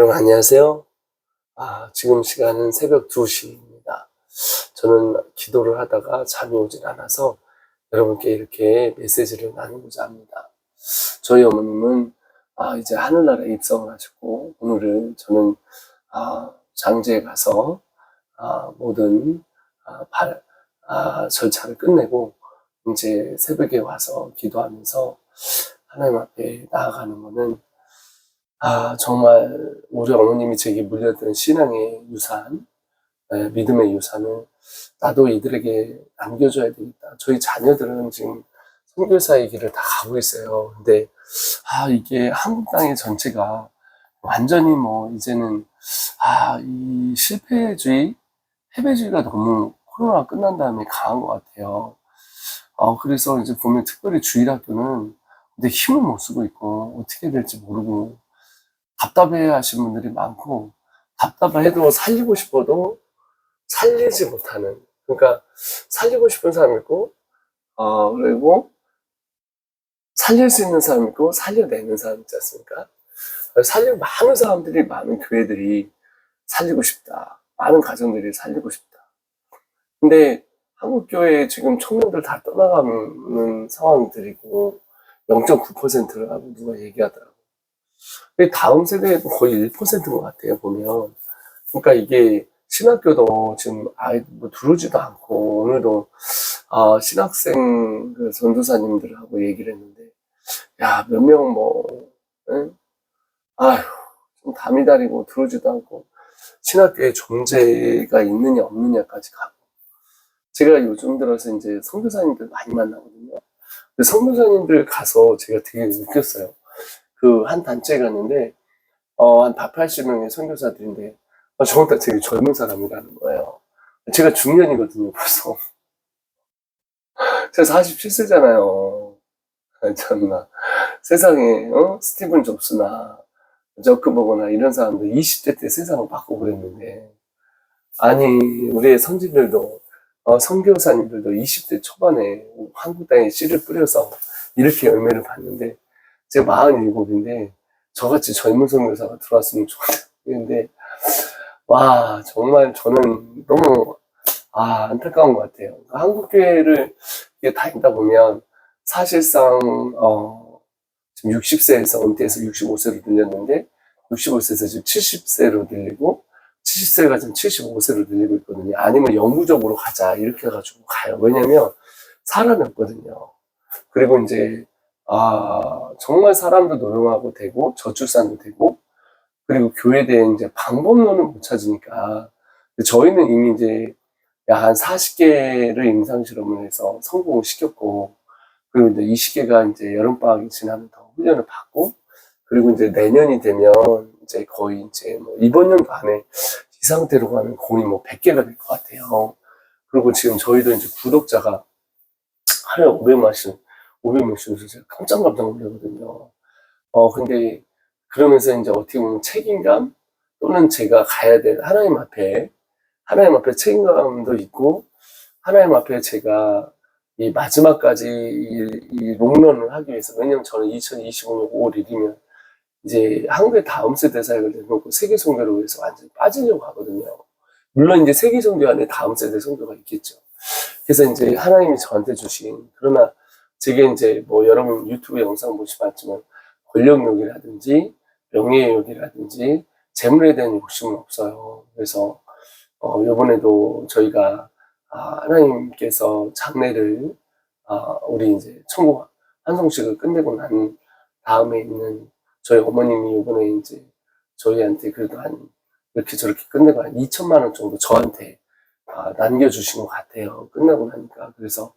여러분 안녕하세요. 아, 지금 시간은 새벽 2시입니다. 저는 기도를 하다가 잠이 오질 않아서 여러분께 이렇게 메시지를 나누고자 합니다. 저희 어머님은 아, 이제 하늘나라에 입성을 하셨고 오늘은 저는 아, 장제에 가서 아, 모든 아, 발, 아, 절차를 끝내고 이제 새벽에 와서 기도하면서 하나님 앞에 나아가는 거는 아, 정말 우리 어머님이 제게 물려준 신앙의 유산, 예, 믿음의 유산을 나도 이들에게 남겨줘야 되겠다. 저희 자녀들은 지금 선교사의 길을 다 가고 있어요. 근데 아, 이게 한국 땅의 전체가 완전히 뭐 이제는 아, 이 실패주의, 패배주의가 너무 코로나가 끝난 다음에 강한 것 같아요. 어, 그래서 이제 보면 특별히 주일학교는 근데 힘을 못 쓰고 있고 어떻게 될지 모르고 답답해 하신 분들이 많고, 답답해도 살리고 싶어도 살리지 못하는. 그러니까, 살리고 싶은 사람 있고, 어, 그리고, 살릴 수 있는 사람 있고, 살려내는 사람 있지 않습니까? 살리고, 많은 사람들이, 많은 교회들이 살리고 싶다. 많은 가정들이 살리고 싶다. 근데, 한국 교회 지금 청년들 다 떠나가는 상황들이고, 0.9%라고 누가 얘기하더라고요. 근데 다음 세대에도 거의 1%인 것 같아요, 보면. 그러니까 이게 신학교도 지금 아이 뭐 들어오지도 않고, 오늘도, 아, 신학생 그 전도사님들하고 얘기를 했는데, 야, 몇 명 뭐, 응? 아휴, 좀 담이 다리고 들어오지도 않고, 신학교에 존재가 있느냐 없느냐까지 가고. 제가 요즘 들어서 이제 선교사님들 많이 만나거든요. 근데 선교사님들 가서 제가 되게 느꼈어요. 그 한 단체에 갔는데 어, 한 180명의 선교사들인데 어, 저보다 되게 젊은 사람이라는 거예요. 제가 중년이거든요, 벌써. 제가 47세잖아요. 참나. 세상에, 어? 스티븐 잡스나, 저크버거나 이런 사람들 20대 때 세상을 그랬는데, 아니, 우리의 선진들도, 어, 선교사님들도 20대 초반에 한국 땅에 씨를 뿌려서 이렇게 열매를 봤는데, 제가 47인데, 저같이 젊은 선교사가 들어왔으면 좋겠는데, 와, 정말 저는 너무, 아, 안타까운 것 같아요. 한국 교회를 이게 다니다 보면, 사실상, 어, 지금 60세에서 은퇴해서 65세로 늘렸는데, 65세에서 지금 70세로 늘리고, 70세가 지금 75세로 늘리고 있거든요. 아니면 영구적으로 가자. 이렇게 해가지고 가요. 왜냐면, 없거든요. 그리고 이제, 아, 정말 사람도 노용하고 되고, 저출산도 되고, 그리고 교회에 대한 이제 방법론을 못 찾으니까, 저희는 이미 이제 약 한 40개를 임상실험을 해서 성공을 시켰고, 그리고 이제 이 시계가 이제 여름방학이 지나면 더 훈련을 받고, 그리고 이제 내년이 되면 이제 거의 이제 뭐 이번 연도 안에 이 상태로 가면 거의 뭐 100개가 될 것 같아요. 그리고 지금 저희도 이제 구독자가 하루에 500만씩, 500명씩 해서 제가 깜짝 깜짝 놀라거든요. 어, 근데 그러면서 이제 어떻게 보면 책임감 또는 제가 가야 될 하나님 앞에, 하나님 앞에 책임감도 있고, 하나님 앞에 제가 이 마지막까지 이, 이 롱런을 하기 위해서, 왜냐면 저는 2025년 5월 1일이면 이제 한국의 다음 세대 사역을 내놓고 세계 선교를 위해서 완전히 빠지려고 하거든요. 물론 이제 세계 선교 안에 다음 세대 선교가 있겠죠. 그래서 이제 하나님이 저한테 주신, 그러나 제게 이제 뭐 여러분 유튜브 영상 보시면 알지만 권력욕이라든지 명예욕이라든지 재물에 대한 욕심은 없어요. 그래서 어, 이번에도 저희가 아, 하나님께서 장례를 아, 우리 이제 천국 환송식을 끝내고 난 다음에 있는 저희 어머님이 이번에 이제 저희한테 그래도 한 이렇게 저렇게 끝내고 한 2천만 원 정도 저한테 아, 남겨주신 것 같아요. 끝나고 나니까 그래서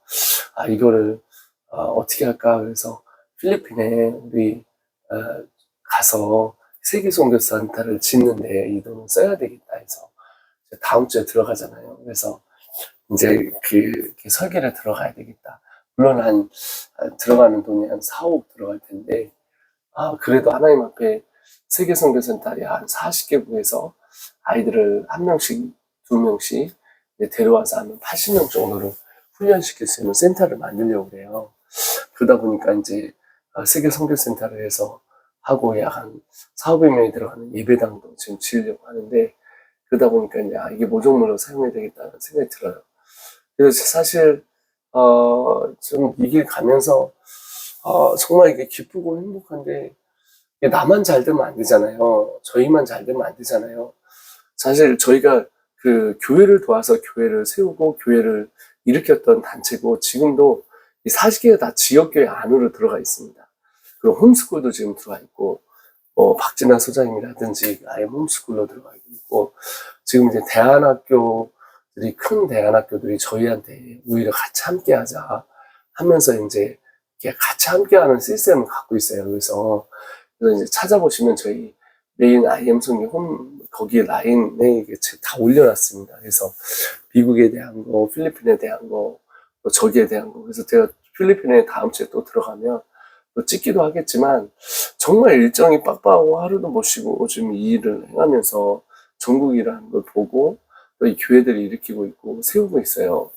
아 이거를 아, 어 떻게 할까 그래서 필리핀에 우리 어, 가서 세계 선교센터를 짓는데 이 돈을 써야 되겠다 해서 다음 주에 들어가잖아요. 그래서 이제 그, 그 설계를 들어가야 되겠다. 물론 한 아, 들어가는 돈이 한 4억 들어갈 텐데 아 그래도 하나님 앞에 세계 선교센터에 한 40개국에서 아이들을 한 명씩 두 명씩 데려와서 한 80명 정도를 훈련시킬 수 있는 센터를 만들려고 그래요. 그러다 보니까 이제 아, 세계 선교센터를 해서 하고 약 한 4, 500명이 들어가는 예배당도 지금 지으려고 하는데 그러다 보니까 이제 아, 이게 모종물로 사용해야 되겠다는 생각이 들어요. 그래서 사실 어, 좀이길 가면서 어, 정말 이게 기쁘고 행복한데 이게 나만 잘 되면 안 되잖아요. 저희만 잘 되면 안 되잖아요. 사실 저희가 그 교회를 도와서 교회를 세우고 교회를 일으켰던 단체고 지금도 이 40개가 다 지역교회 안으로 들어가 있습니다. 그리고 홈스쿨도 지금 들어가 있고 뭐 박진아 소장님이라든지 아예 홈스쿨로 들어가 있고 지금 이제 대안학교들이 큰 대안학교들이 저희한테 오히려 같이 함께 하자 하면서 이제 같이 함께 하는 시스템을 갖고 있어요. 그래서 이제 찾아보시면 저희 메인 IM 성의 홈 거기에 라인에 다 올려놨습니다. 그래서 미국에 대한 거, 필리핀에 대한 거, 또 저기에 대한 거. 그래서 제가 필리핀에 다음 주에 또 들어가면 또 찍기도 하겠지만 정말 일정이 빡빡하고 하루도 못 쉬고 지금 이 일을 행하면서 전국이라는 걸 보고 또 이 교회들을 일으키고 있고 세우고 있어요.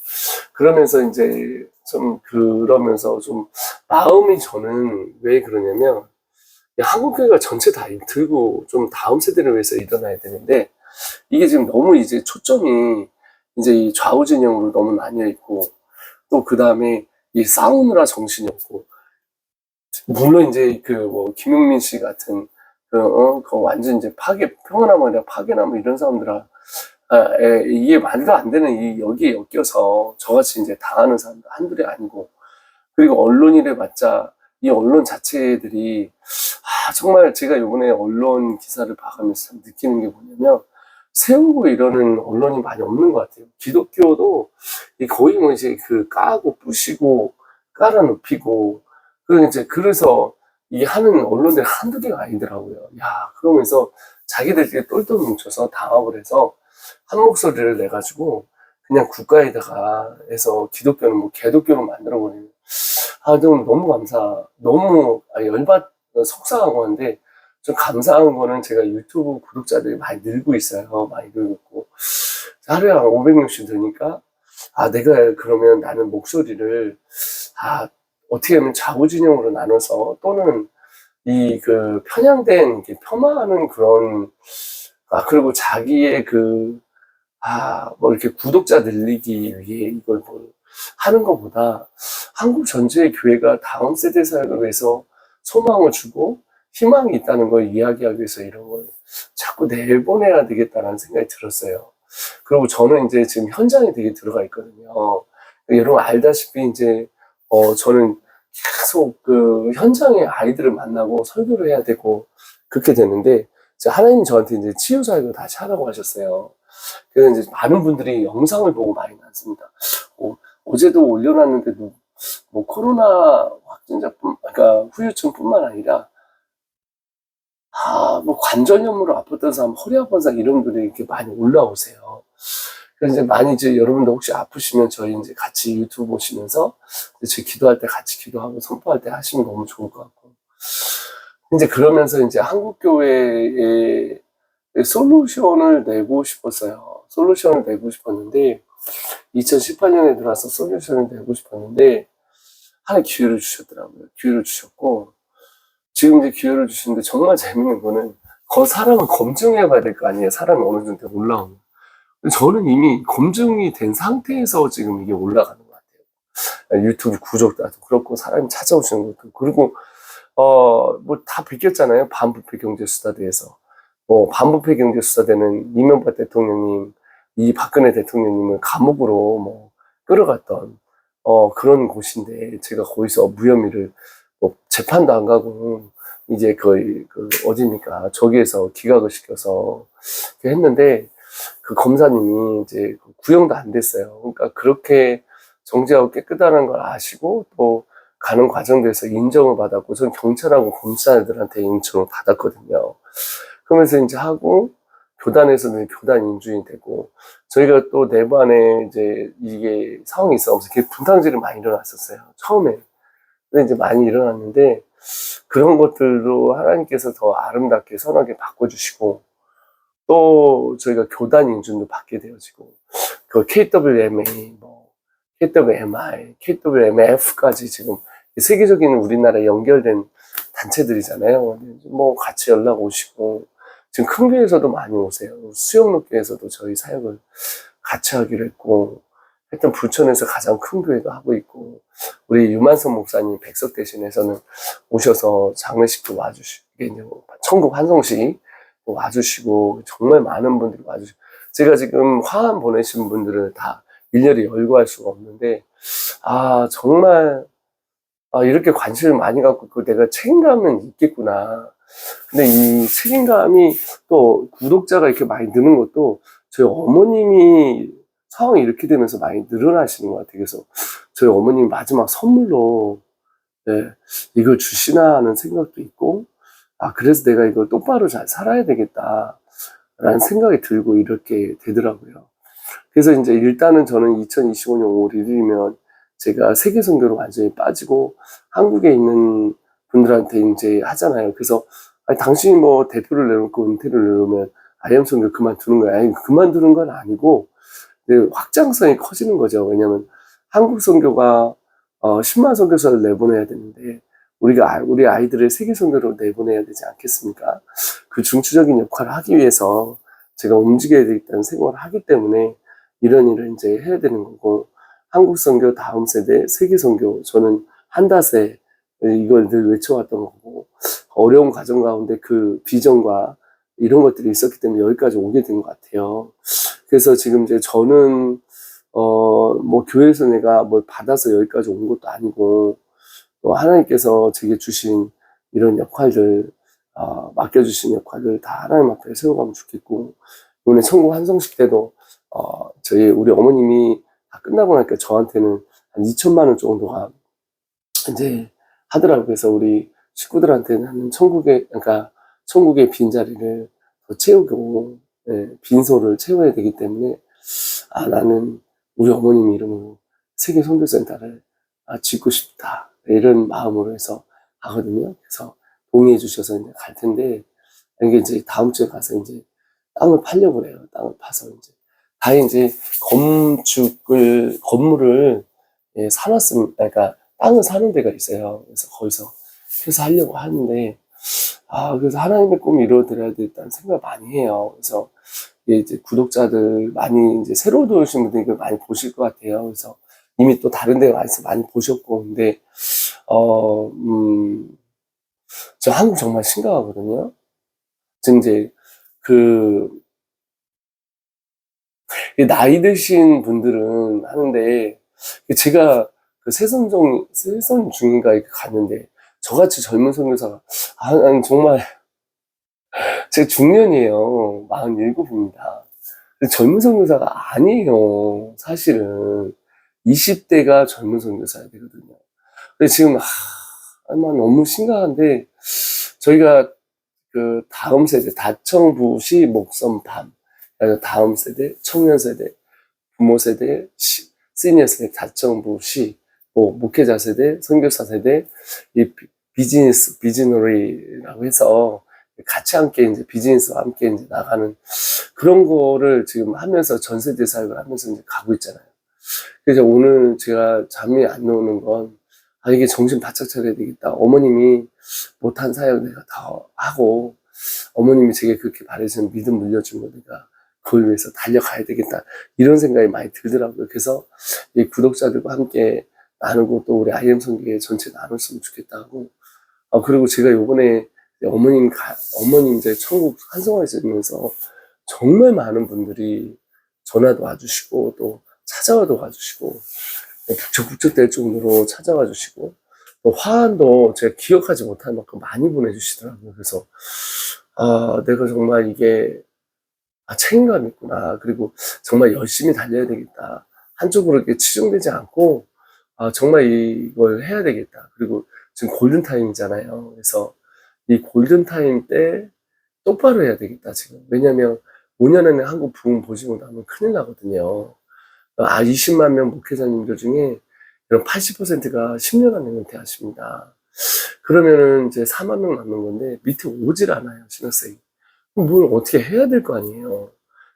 그러면서 이제 좀 그러면서 좀 마음이 저는 왜 그러냐면 한국 교회가 전체 다 들고 좀 다음 세대를 위해서 일어나야 되는데 이게 지금 너무 이제 초점이 이제 이 좌우 진영으로 너무 나뉘어 있고 또 그 다음에 이 싸우느라 정신이 없고. 물론 이제 그 뭐 김용민 씨 같은 그, 어, 그 완전 이제 파괴 평안하면 아니라 파괴나무 이런 사람들아 아, 에, 이게 말도 안 되는 이 여기에 엮여서 저같이 이제 당하는 사람들 한둘이 아니고. 그리고 언론이래 봤자 이 언론 자체들이 아, 정말 제가 이번에 언론 기사를 봐가면서 참 느끼는 게 뭐냐면 세우고 이러는 언론이 많이 없는 것 같아요. 기독교도 이 거의 뭐 이제 그 까고 부시고 깔아 눕히고 그 이제 그래서 이 하는 언론들 한두 개가 아니더라고요. 야 그러면서 자기들끼리 똘똘 뭉쳐서 당합을 해서 한 목소리를 내 가지고 그냥 국가에다가 해서 기독교는 뭐 개독교로 만들어 버리는 아, 좀 너무 감사, 너무 아, 열받, 속상하고 한데, 좀 감사한 거는 제가 유튜브 구독자들이 많이 늘고 있어요. 많이 늘고. 하루에 한 500명씩 되니까, 아, 내가 그러면 나는 목소리를, 아, 어떻게 하면 좌우진영으로 나눠서 또는 이 그 편향된, 이렇게 폄하하는 그런, 아, 그리고 자기의 그, 아, 뭐 이렇게 구독자 늘리기 위해 이걸 뭐 하는 것보다 한국 전체의 교회가 다음 세대 사역을 위해서 소망을 주고 희망이 있다는 걸 이야기하기 위해서 이런 걸 자꾸 내보내야 되겠다는 생각이 들었어요. 그리고 저는 이제 지금 현장에 되게 들어가 있거든요. 여러분 알다시피 이제 어 저는 계속 그 현장의 아이들을 만나고 설교를 해야 되고 그렇게 되는데 이제 하나님이 저한테 이제 치유 사역을 다시 하라고 하셨어요. 그래서 이제 많은 분들이 영상을 보고 많이 났습니다. 어, 어제도 올려놨는데도 뭐 코로나 확진자뿐, 그러니까 후유증뿐만 아니라 아, 뭐 관절염으로 아팠던 사람, 허리 아픈 사람 이런 분들이 이렇게 많이 올라오세요. 그래서 이제 많이 이제 여러분들 혹시 아프시면 저희 이제 같이 유튜브 보시면서 이제 기도할 때 같이 기도하고 선포할 때 하시면 너무 좋을 것 같고. 이제 그러면서 이제 한국교회에 솔루션을 내고 싶었어요. 솔루션을 내고 싶었는데 2018년에 들어와서 솔루션을 내고 싶었는데 하나 기회를 주셨더라고요. 기회를 주셨고 지금 이제 기회를 주시는데 정말 재밌는 거는 그 사람을 검증해 봐야 될 거 아니에요. 사람이 어느 정도 올라오면. 저는 이미 검증이 된 상태에서 지금 이게 올라가는 것 같아요. 유튜브 구독도 그렇고 사람이 찾아오시는 것도 그리고 어 뭐 다 비꼈잖아요. 반부패 경제수사대에서 뭐 반부패 경제수사대는 이명박 대통령님 이 박근혜 대통령님을 감옥으로 뭐 끌어갔던 어 그런 곳인데 제가 거기서 무혐의를 뭐 재판도 안 가고 이제 거의 그 어디입니까 저기에서 기각을 시켜서 했는데 그 검사님이 이제 구형도 안 됐어요. 그러니까 그렇게 정지하고 깨끗하는 걸 아시고 또 가는 과정에서 인정을 받았고 전 경찰하고 검사들한테 인정을 받았거든요. 그러면서 이제 하고 교단에서는 교단 인준이 되고 저희가 또 내반에 이제 이게 상황이 있어서 분탕질이 많이 일어났었어요. 처음에. 근데 이제 많이 일어났는데 그런 것들도 하나님께서 더 아름답게 선하게 바꿔주시고 또 저희가 교단 인준도 받게 되어지고 그 KWMA, 뭐 KWMI, KWMF까지 지금 세계적인 우리나라에 연결된 단체들이잖아요. 뭐 같이 연락 오시고 지금 큰 교회에서도 많이 오세요. 수영로 교회에서도 저희 사역을 같이 하기로 했고 하여튼 부천에서 가장 큰 교회도 하고 있고 우리 유만선 목사님 백석 대신에서는 오셔서 장례식도 와주시고 뭐 천국 환성식 와주시고 정말 많은 분들이 와주시고 제가 지금 화환 보내신 분들을 다 일일이 열거할 수가 없는데 아 정말 아, 이렇게 관심을 많이 갖고 있고 내가 책임감은 있겠구나. 근데 이 책임감이 또 구독자가 이렇게 많이 느는 것도 저희 어머님이 상황이 이렇게 되면서 많이 늘어나시는 것 같아요. 그래서 저희 어머님 마지막 선물로 네, 이걸 주시나 하는 생각도 있고 아 그래서 내가 이걸 똑바로 잘 살아야 되겠다 라는 생각이 들고 이렇게 되더라고요. 그래서 이제 일단은 저는 2025년 5월 1일이면 제가 세계 선교로 완전히 빠지고 한국에 있는 분들한테 이제 하잖아요. 그래서 아니, 당신이 뭐 대표를 내놓고 은퇴를 내놓으면 아이엠 선교 그만두는 거야. 아니, 그만두는 건 아니고 확장성이 커지는 거죠. 왜냐하면 한국 선교가 어, 10만 선교사를 내보내야 되는데 우리가 아- 우리 아이들을 세계 선교로 내보내야 되지 않겠습니까? 그 중추적인 역할을 하기 위해서 제가 움직여야 되겠다는 생각을 하기 때문에 이런 일을 이제 해야 되는 거고 한국 선교 다음 세대 세계 선교 저는 한다세 이걸 늘 외쳐왔던 거고 어려운 과정 가운데 그 비전과 이런 것들이 있었기 때문에 여기까지 오게 된 것 같아요. 그래서 지금 이제 저는 어 뭐 교회에서 내가 뭘 받아서 여기까지 온 것도 아니고 또 하나님께서 제게 주신 이런 역할들 어, 맡겨주신 역할들 다 하나님 앞에 세워가면 좋겠고 이번에 천국 환성식 때도 어, 저희 우리 어머님이 다 끝나고 나니까 저한테는 한 2천만 원 정도가 이제 하더라고요. 그래서 우리 식구들한테는 한 천국의 그러니까 천국의 빈 자리를 더 채우고 예, 빈소를 채워야 되기 때문에 아 나는 우리 어머님 이름으로 세계 선교센터를 아, 짓고 싶다 이런 마음으로 해서 하거든요. 그래서 동의해 주셔서 이제 갈 텐데 이게 이제 다음 주에 가서 이제 땅을 팔려고 그래요. 땅을 파서 이제 다 이제 건축을 건물을 예, 사놨음 그러니까 땅을 사는 데가 있어요. 그래서 거기서 해서 하려고 하는데 아 그래서 하나님의 꿈을 이루어드려야 되겠다는 생각을 많이 해요. 그래서 이제 구독자들 많이 이제 새로 들어오신 분들이 많이 보실 것 같아요. 그래서 이미 또 다른 데 와서 많이 보셨고 근데 어, 음, 저 한국 정말 심각하거든요. 지금 이제 그이 나이 드신 분들은 하는데 제가 그 세선종 세선 중인가 이렇게 갔는데 저같이 젊은 선교사가 아, 난 정말 제가 중년이에요. 47입니다. 젊은 선교사가 아니에요. 사실은 20대가 젊은 선교사야 되거든요. 근데 지금 아, 아마 너무 심각한데 저희가 그 다음 세대 다청부시 그래서 다음 세대 청년 세대 부모 세대 시, 시니어 세대 다청부시 뭐 목회자 세대 선교사 세대 이 비- 비즈니스 비즈너리라고 해서 같이 함께 이제 비즈니스와 함께 이제 나가는 그런 거를 지금 하면서 전 세대 사역을 하면서 이제 가고 있잖아요. 그래서 오늘 제가 잠이 안 오는 건 아, 이게 정신 바짝 차려야 되겠다. 어머님이 못한 사역 내가 다 하고, 어머님이 제게 그렇게 바라시는 믿음 물려준 거 내가 그걸 위해서 달려가야 되겠다. 이런 생각이 많이 들더라고요. 그래서 이 구독자들과 함께 나누고 또 우리 IM 성교회 전체 나눴으면 좋겠다 하고, 아, 그리고 제가 요번에 어머님 가, 어머님 이제 천국 환송하시면서 정말 많은 분들이 전화도 와주시고 또 찾아와도 와주시고 북적 북적 될 정도로 찾아와 주시고 또 화환도 제가 기억하지 못할 만큼 많이 보내주시더라고요. 그래서 아 내가 정말 이게 아 책임감 있구나. 그리고 정말 열심히 달려야 되겠다. 한쪽으로 이렇게 치중되지 않고 아 정말 이걸 해야 되겠다. 그리고 지금 골든 타임이잖아요. 그래서 이 골든 타임 때 똑바로 해야 되겠다 지금. 왜냐면 5년 안에 한국 부흥 보지 못하면 큰일 나거든요. 아, 20만 명 목회자님들 중에 이런 80%가 10년 안에 은퇴하십니다. 그러면은 이제 4만 명 남는 건데 밑에 오질 않아요, 신학생이. 그럼 뭘 어떻게 해야 될 거 아니에요.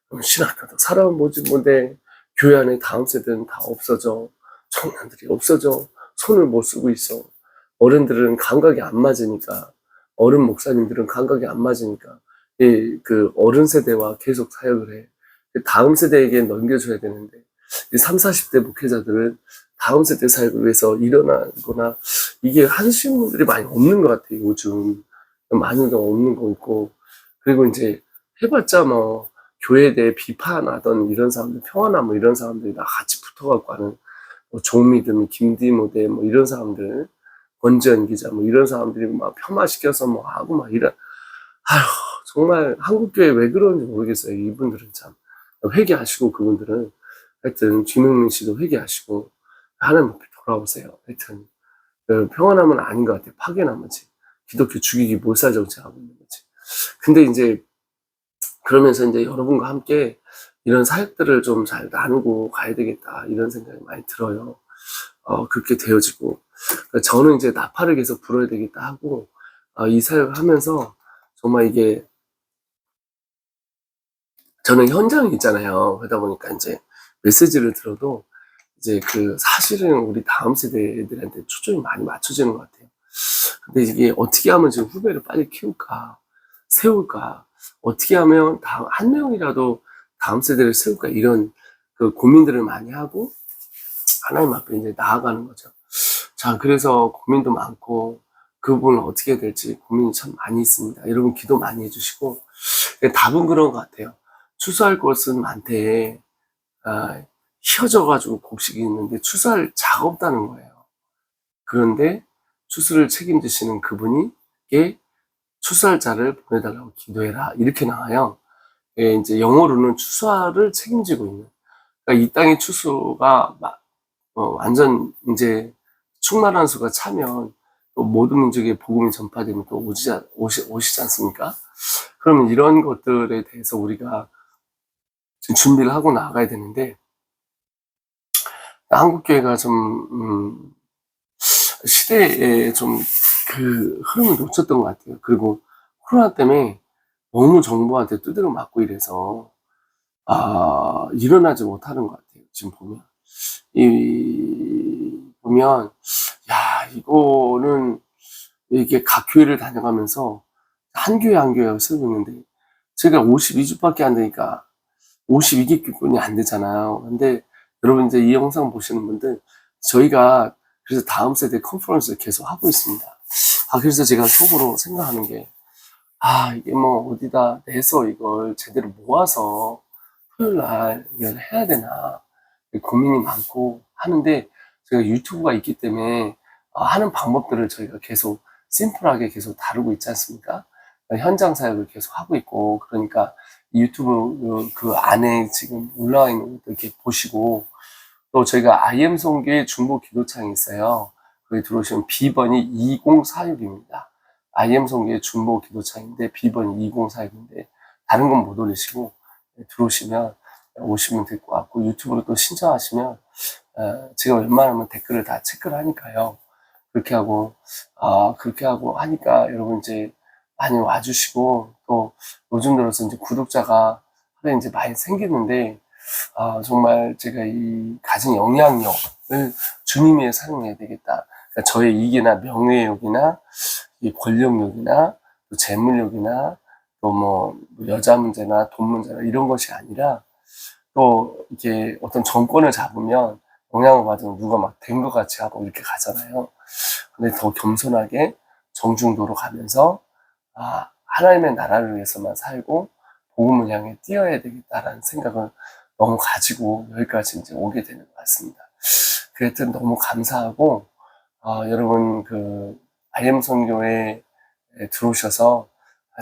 그럼 신학교도 사람 보지 못해. 교회 안에 다음 세대는 다 없어져. 청년들이 없어져. 손을 못 쓰고 있어. 어른들은 감각이 안 맞으니까 어른 목사님들은 감각이 안 맞으니까 이 그 어른 세대와 계속 사역을 해. 그 다음 세대에게 넘겨줘야 되는데 이 3, 40대 목회자들은 다음 세대 사역을 위해서 일어나거나 이게 하시는 분들이 많이 없는 것 같아요. 요즘 많이 없는 거 있고 그리고 이제 해봤자 뭐 교회에 대해 비판하던 이런 사람들 평화나 뭐 이런 사람들이 다 같이 붙어갖고 하는 뭐 조미든 김디모대 뭐 이런 사람들 권지현 기자 뭐 이런 사람들이 막 폄하시켜서 뭐 하고 막 이런. 아휴 정말 한국교회 왜 그러는지 모르겠어요 이분들은 참. 회개하시고 그분들은. 하여튼 김영민 씨도 회개하시고 하나님 앞에 돌아오세요. 하여튼 그 평안함은 아닌 것 같아요. 파괴나머지. 기독교 죽이기 몰살 정치하고 있는 거지. 근데 이제 그러면서 이제 여러분과 함께 이런 사역들을 좀 잘 나누고 가야 되겠다 이런 생각이 많이 들어요. 어, 그렇게 되어지고 그러니까 저는 이제 나팔을 계속 불어야 되겠다 하고 어, 이 사역을 하면서 정말 이게 저는 현장에 있잖아요. 그러다 보니까 이제 메시지를 들어도 이제 그 사실은 우리 다음 세대들한테 초점이 많이 맞춰지는 것 같아요. 근데 이게 어떻게 하면 지금 후배를 빨리 키울까, 세울까, 어떻게 하면 다음, 한 명이라도 다음 세대를 세울까 이런 그 고민들을 많이 하고 하나님 앞에 이제 나아가는 거죠. 자, 그래서 고민도 많고 그 부분을 어떻게 해야 될지 고민이 참 많이 있습니다. 여러분 기도 많이 해주시고 답은 그런 것 같아요. 추수할 것은 많대. 아, 휘어져가지고 곡식이 있는데 추수할 없다는 거예요. 그런데 추수를 책임지시는 그분이 게 추수할 자를 보내달라고 기도해라 이렇게 나와요. 예, 이제 영어로는 추수를 책임지고 있는. 그러니까 이 땅의 추수가 막, 어, 완전 이제 충만한 수가 차면 또 모든 민족의 복음이 전파되면 또 오지, 않- 오시, 오시지 않습니까? 그러면 이런 것들에 대해서 우리가 준비를 하고 나가야 되는데 한국교회가 좀 음, 시대에 좀 그 흐름을 놓쳤던 것 같아요. 그리고 코로나 때문에 너무 정부한테 두드려 맞고 이래서 아 일어나지 못하는 것 같아요. 지금 보면 이 보면 야 이거는 이게 각 교회를 다녀가면서 한 교회 한 교회 쓰고 있는데 제가 52주밖에 안 되니까 52기권이 안 되잖아요. 근데 여러분 이제 이 영상 보시는 분들 저희가 그래서 다음 세대 컨퍼런스를 계속 하고 있습니다. 아 그래서 제가 속으로 생각하는 게 아, 이게 뭐 어디다 내서 이걸 제대로 모아서 토요일 날 이걸 해야 되나 고민이 많고 하는데 제가 유튜브가 있기 때문에 어, 하는 방법들을 저희가 계속 심플하게 계속 다루고 있지 않습니까? 현장 사역을 계속 하고 있고 그러니까 이 유튜브 그- 그 안에 지금 올라와 있는 것들 이렇게 보시고 또 저희가 IM 성교의 중보 기도창이 있어요. 거기 들어오시면 B번이 2046입니다. IM 성교의 중보 기도창인데 B번이 2046인데 다른 건 못 올리시고 네, 들어오시면 오시면 될 것 같고 유튜브로 또 신청하시면 어, 제가 웬만하면 댓글을 다 체크를 하니까요. 그렇게 하고 아 그렇게 하고 하니까 여러분 이제 많이 와주시고 또 요즘 들어서 이제 구독자가 하나 이제 많이 생기는데 아 정말 제가 이 가진 영향력을 위해 사용해야 되겠다. 그러니까 저의 이익이나 명예욕이나 이 권력욕이나 또 재물욕이나 또 뭐 여자 문제나 돈 문제나 이런 것이 아니라 또 이게 어떤 정권을 잡으면 영향을 받으면 누가 막 된 것 같이 하고 이렇게 가잖아요. 근데 더 겸손하게 정중도로 가면서 아 하나님의 나라를 위해서만 살고 복음을 향해 뛰어야 되겠다라는 생각을 너무 가지고 여기까지 이제 오게 되는 것 같습니다. 그랬더니 너무 감사하고 아, 여러분 그 IM 선교에 들어오셔서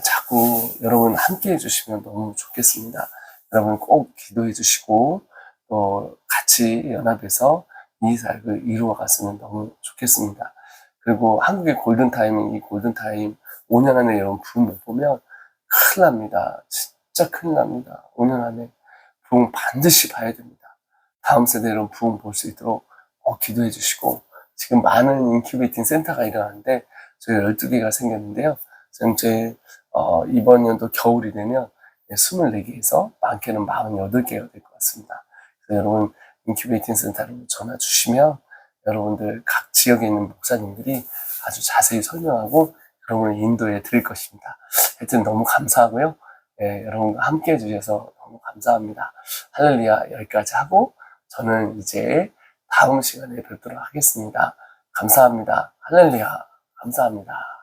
자꾸 여러분 함께 해주시면 너무 좋겠습니다. 여러분 꼭 기도해 주시고 또 같이 연합해서 이 사역을 이루어 갔으면 너무 좋겠습니다. 그리고 한국의 골든타임인 이 골든타임 5년 안에 여러분 부흥 못 보면 큰일 납니다. 진짜 큰일 납니다. 5년 안에 부흥 반드시 봐야 됩니다. 다음 세대 여러분 부흥 볼 수 있도록 꼭 기도해 주시고 지금 많은 인큐베이팅 센터가 일어나는데 저희 12개가 생겼는데요. 지금 제 어, 이번 연도 겨울이 되면 24개에서 예, 많게는 48개가 될 것 같습니다. 그래서 여러분 인큐베이팅 센터로 전화 주시면 여러분들 각 지역에 있는 목사님들이 아주 자세히 설명하고 여러분을 인도해 드릴 것입니다. 하여튼 너무 감사하고요. 예, 여러분과 함께 해주셔서 너무 감사합니다. 할렐루야 여기까지 하고 저는 이제 다음 시간에 뵙도록 하겠습니다. 감사합니다. 할렐루야. 감사합니다.